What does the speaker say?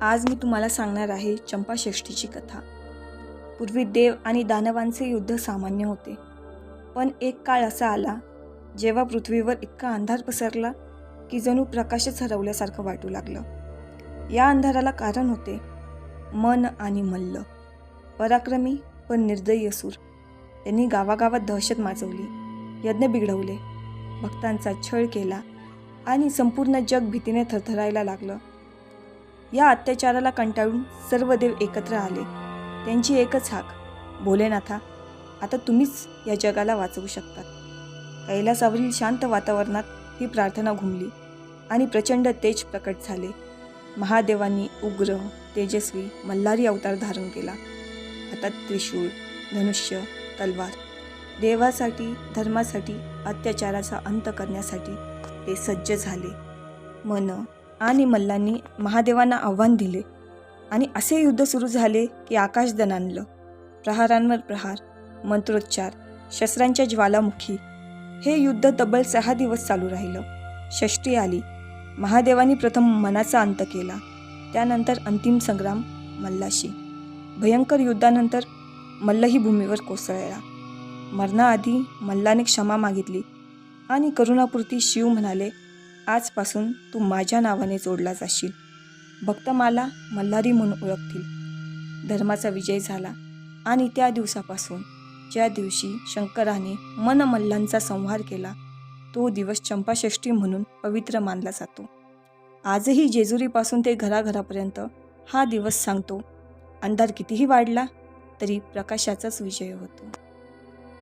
आज मी तुम्हाला सांगणार आहे चंपाषष्ठीची कथा. पूर्वी देव आणि दानवांचे युद्ध सामान्य होते. पण एक काळ असा आला जेव्हा पृथ्वीवर इतका अंधार पसरला की जणू प्रकाशच हरवल्यासारखं वाटू लागलं. या अंधाराला कारण होते मन आणि मल्ल. पराक्रमी पण निर्दयी असूर. त्यांनी गावागावात दहशत माजवली यज्ञ बिघडवले भक्तांचा छळ केला आणि संपूर्ण जग भीतीने थरथरायला लागलं. या अत्याचाराला कंटाळून सर्व देव एकत्र आले. त्यांची एकच हाक भोलेनाथा आता तुम्हीच या जगाला वाचवू शकतात कैलासावरील शांत वातावरणात ही प्रार्थना घुमली आणि प्रचंड तेज प्रकट झाले. महादेवांनी उग्र तेजस्वी मल्हारी अवतार धारण केला. हातात त्रिशूळ धनुष्य तलवार. देवासाठी धर्मासाठी अत्याचाराचा अंत करण्यासाठी ते सज्ज झाले. मन आणि मल्लांनी महादेवांना आव्हान दिले. आणि असे युद्ध सुरू झाले की आकाश दणाणलं प्रहारांवर प्रहार मंत्रोच्चार शस्त्रांच्या ज्वालामुखी. हे युद्ध तब्बल सहा दिवस चालू राहिलं. षष्टी आली. महादेवानी प्रथम मनाचा अंत केला. त्यानंतर अंतिम संग्राम मल्लाशी. भयंकर युद्धानंतर मल्लही भूमीवर कोसळला. मरणाआधी मल्लाने क्षमा मागितली. आणि करुणापुरती शिव म्हणाले आजपासून तू माझ्या नावाने जोडला जाशील. भक्त मला मल्हारी म्हणून ओळखतील. धर्माचा विजय झाला आणि त्या दिवसापासून ज्या दिवशी शंकराने मन मल्लांचा संहार केला तो दिवस चंपाषष्ठी म्हणून पवित्र मानला जातो. आजही जेजुरीपासून ते घराघरापर्यंत हा दिवस सांगतो. अंधार कितीही वाढला तरी प्रकाशाचाच विजय होतो.